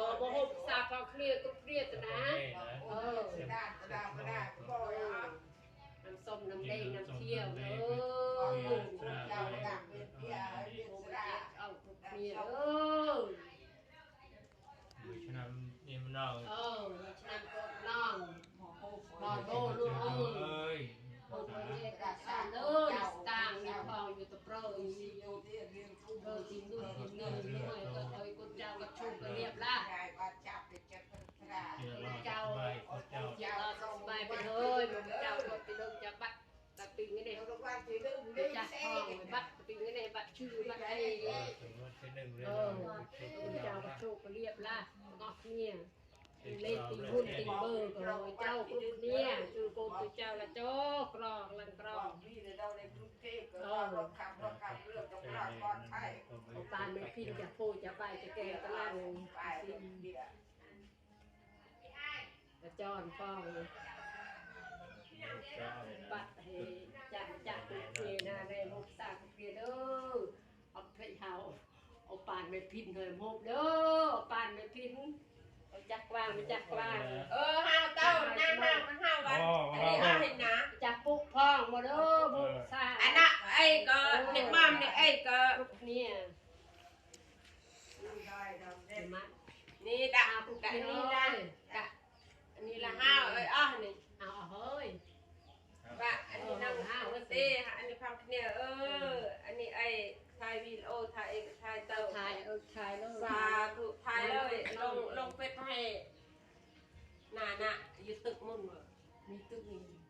ក៏មកហូបខ្សាផងគ្នាគ្រប់គ្នាទៅណាអឺដាច់ដាច់ដាច់បងអត់នឹងសុំនឹងលេងនឹងធៀវអើយចាំដាក់វាធៀវឲ្យវាស្រាអត់គ្រប់គ្នាអើយមួយឆ្នាំនេះម្ដងអូមួយឆ្នាំក៏ម្ដងមកហូបបងដូរលោកអើយអត់មានកាសានអើយស្តាងនេះផងយុទ្ធប្រយស៊ីយោទៀតរៀនគុំទៅទីនោះទីនោះ ไปจัดห้องไปบัดตะปิงนี่เนี่ยบัดชื่อบัดไอ้สมมติเป็นหนึ่งเรื่เออองคุณเจ้าก็ชุบก็เรียบละงอกเนี่ยเล่นตีหุ้นตีเบอร์ก็เลยเจ้าคุณเนี่ยคือโกนตัวเจ้าละโจ๊กกรองลังกรองนี่เราในกรุงเทพก็รถขับรถขับเรือต้องรอดปลอดภัยเอาปาไม่พินจะพูดจะไปจะแก่ตะล่างไปสิเดียวกระจอนฟ้องบัดเฮจัดจัดเพียนาในมุกสากเพียเด้อเอาไปเฮาเอาปาน ไม่พินเลยมบเด้อปานไม่พินเอาจักวางไปจักวางเออห้าวเต้านั่งห้าวมันห้าววันอันนี้ห้าวเห็นนะจักปุกพองมาเด้อมุกสาอันน่ะไอ้ก็เด็กบ้ามเนี่ยไอ้ก็เนี่ยได้มานี่ดะกะนี่นะกะอันนี้ละห้า kita mau nih itu nih